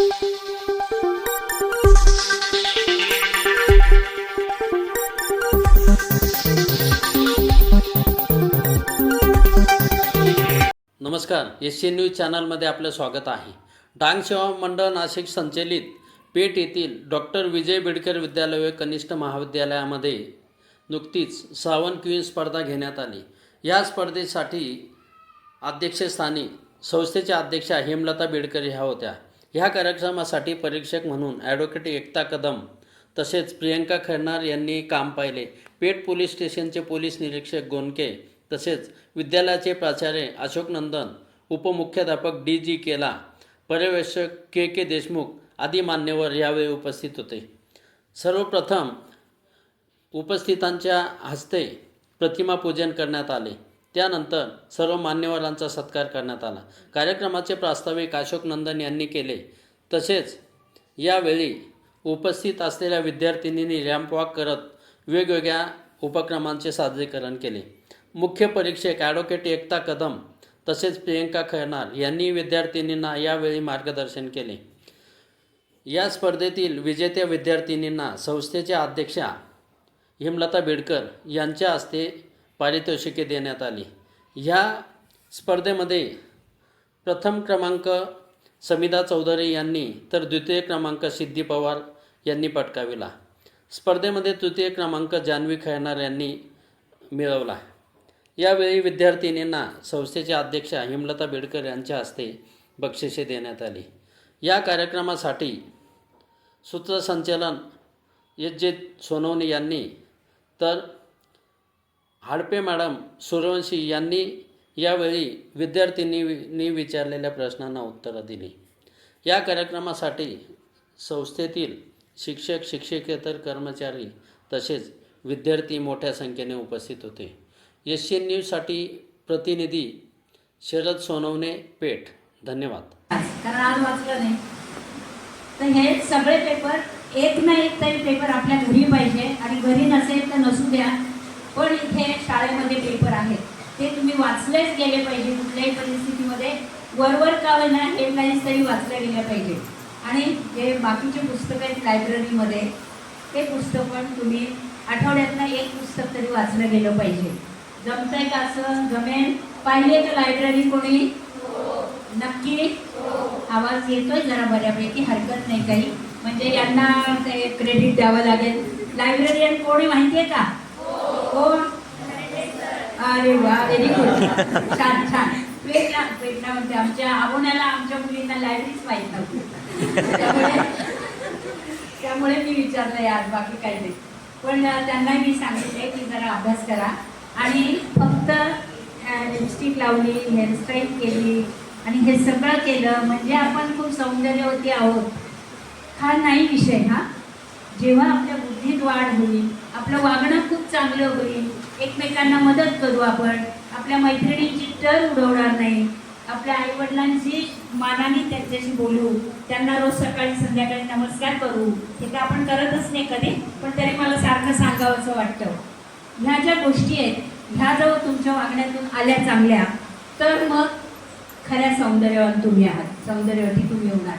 नमस्कार S C news चॅनलमध्ये आपलं स्वागत आहे. डांग सेवा मंडळ नाशिक संचलित पेठ येथील डॉक्टर विजय बेडकर विद्यालय व कनिष्ठ महाविद्यालयामध्ये नुकतीच सावन क्वीन स्पर्धा घेण्यात आली. या स्पर्धेसाठी अध्यक्षस्थानी संस्थेच्या अध्यक्षा हेमलता बेडकर ह्या होत्या. ह्या कार्यक्रमासाठी परीक्षक म्हणून ॲडव्होकेट एकता कदम तसेच प्रियंका खैरनार यांनी काम पाहिले. पेठ पोलीस स्टेशनचे पोलीस निरीक्षक गोनके तसेच विद्यालयाचे प्राचार्य अशोक नंदन उपमुख्याध्यापक डी जी केला पर्यवेक्षक के के देशमुख आदी मान्यवर यावेळी उपस्थित होते. सर्वप्रथम उपस्थितांच्या हस्ते प्रतिमा पूजन करण्यात आले. त्यानंतर सर्व मान्यवरांचा सत्कार करण्यात आला. कार्यक्रमाचे प्रास्ताविक अशोक नंदन यांनी केले. तसेच यावेळी उपस्थित असलेल्या विद्यार्थिनींनी रॅम्प वॉक करत वेगवेगळ्या उपक्रमांचे सादरीकरण केले. मुख्य परीक्षक ॲडव्होकेट एकता कदम तसेच प्रियंका खैरनार यांनी विद्यार्थिनींना यावेळी मार्गदर्शन केले. या स्पर्धेतील विजेत्या विद्यार्थिनींना संस्थेच्या अध्यक्षा हिमलता बिडकर यांच्या हस्ते पारितोषिके देण्यात आली. ह्या स्पर्धेमध्ये प्रथम क्रमांक समिधा चौधरी यांनी तर द्वितीय क्रमांक सिद्धी पवार यांनी पटकाविला. स्पर्धेमध्ये तृतीय क्रमांक जान्हवी खैरनार यांनी मिळवला. यावेळी विद्यार्थिनींना संस्थेच्या अध्यक्षा हिमलता बेडकर यांच्या हस्ते बक्षिसे देण्यात आली. या कार्यक्रमासाठी सूत्रसंचालन यज्जित जे सोनवणे यांनी तर हाडपे मॅडम सूर्यवंशी यांनी यावेळी विद्यार्थिनींनी विचारलेल्या प्रश्नांना उत्तरं दिली. या कार्यक्रमासाठी संस्थेतील शिक्षक शिक्षकेतर कर्मचारी तसेच विद्यार्थी मोठ्या संख्येने उपस्थित होते. एस सी न्यूजसाठी प्रतिनिधी शरद सोनवणे पेठ. धन्यवाद. कारण आज वाचलं नाही. तर हे सगळे पेपर एक ना एक तरी पेपर आपल्या घरी पाहिजे आणि घरी नसेल तर नसू द्या. पण इथे शाळेमध्ये पेपर आहेत. ते तुम्ही वाचलेच गेले पाहिजे कुठल्याही परिस्थितीमध्ये. वरवर का होईना हेडलाईन्स तरी वाचल्या गेल्या पाहिजे. आणि जे बाकीचे पुस्तकं आहेत लायब्ररीमध्ये ते पुस्तक पण तुम्ही आठवड्यातनं एक पुस्तक तरी वाचलं गेलं पाहिजे. जमतंय का असं? जमेल? पाहिजे तर लायब्ररी कोणी? नक्की? आवाज येतोय जरा बऱ्यापैकी हरकत नाही काही. म्हणजे यांना ते क्रेडिट द्यावं लागेल. लायब्ररीयन कोणी माहितीये का? कोण अरे वा व्हेरी गुड छान छान. पेटला पेटला म्हणजे आमच्या आबोण्याला आमच्या मुलींना लायब्ररीच माहीत नव्हती. त्यामुळे त्यामुळे मी विचारलं आज बाकी काही नाही. पण त्यांना मी सांगितले की जरा अभ्यास करा. आणि फक्त लिपस्टिक लावली हेअरस्टाईल केली आणि हे सगळं केलं म्हणजे आपण खूप सौंदर्यवती आहोत. हा नाही विषय हा. जेव्हा आपल्या बुद्धीत वाढ होईल आपलं वागणं खूप चांगलं होईल. एकमेकांना मदत करू आपण. आपल्या मैत्रिणींची टर उडवणार नाही. आपल्या आईवडिलांची मानाने त्यांच्याशी बोलू. त्यांना रोज सकाळी संध्याकाळी नमस्कार करू. हे तर आपण करतच नाही कधी पण तरी मला सारखं सांगावंसं वाटतं. ह्या ज्या गोष्टी आहेत ह्या जर तुमच्या वागण्यातून आल्या चांगल्या. तर मग खऱ्या सौंदर्यवान तुम्ही आहात. सौंदर्यवती तुम्ही होणार.